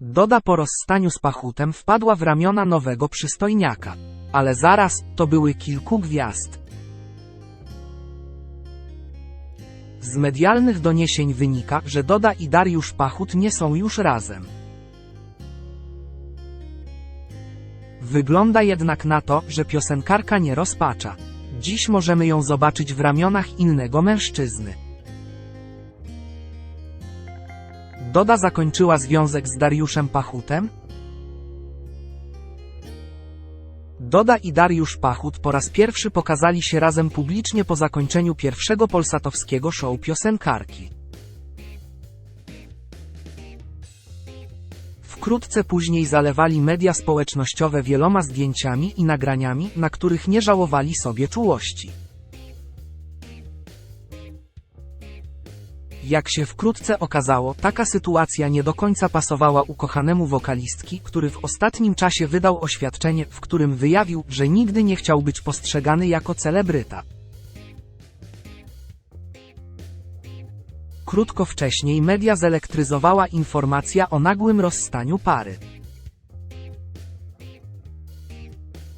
Doda po rozstaniu z Pachutem wpadła w ramiona nowego przystojniaka. Ale zaraz, to były kilku gwiazd. Z medialnych doniesień wynika, że Doda i Dariusz Pachut nie są już razem. Wygląda jednak na to, że piosenkarka nie rozpacza. Dziś możemy ją zobaczyć w ramionach innego mężczyzny. Doda zakończyła związek z Dariuszem Pachutem? Doda i Dariusz Pachut po raz pierwszy pokazali się razem publicznie po zakończeniu pierwszego polsatowskiego show piosenkarki. Wkrótce później zalewali media społecznościowe wieloma zdjęciami i nagraniami, na których nie żałowali sobie czułości. Jak się wkrótce okazało, taka sytuacja nie do końca pasowała ukochanemu wokalistki, który w ostatnim czasie wydał oświadczenie, w którym wyjawił, że nigdy nie chciał być postrzegany jako celebryta. Krótko wcześniej media zelektryzowała informacja o nagłym rozstaniu pary.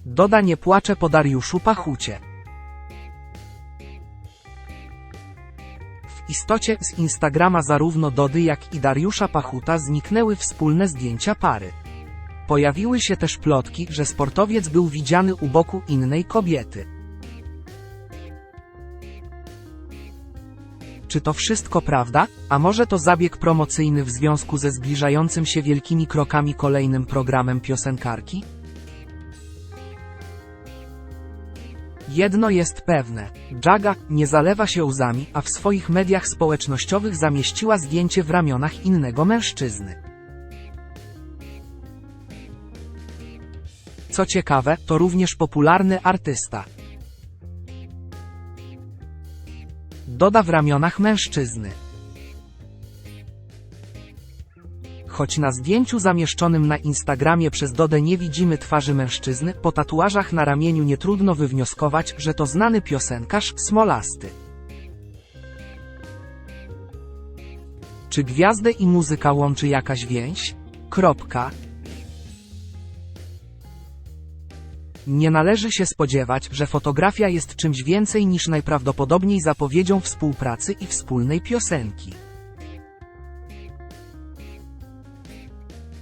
Doda nie płacze po Dariuszu Pachucie. W istocie z Instagrama zarówno Dody jak i Dariusza Pachuta zniknęły wspólne zdjęcia pary. Pojawiły się też plotki, że sportowiec był widziany u boku innej kobiety. Czy to wszystko prawda? A może to zabieg promocyjny w związku ze zbliżającym się wielkimi krokami kolejnym programem piosenkarki? Jedno jest pewne. Jaga nie zalewa się łzami, a w swoich mediach społecznościowych zamieściła zdjęcie w ramionach innego mężczyzny. Co ciekawe, to również popularny artysta. Doda w ramionach mężczyzny. Choć na zdjęciu zamieszczonym na Instagramie przez Dodę nie widzimy twarzy mężczyzny, po tatuażach na ramieniu nie trudno wywnioskować, że to znany piosenkarz, Smolasty. Czy gwiazdę i muzyka łączy jakaś więź? Kropka. Nie należy się spodziewać, że fotografia jest czymś więcej niż najprawdopodobniej zapowiedzią współpracy i wspólnej piosenki.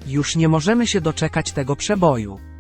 Już nie możemy się doczekać tego przeboju.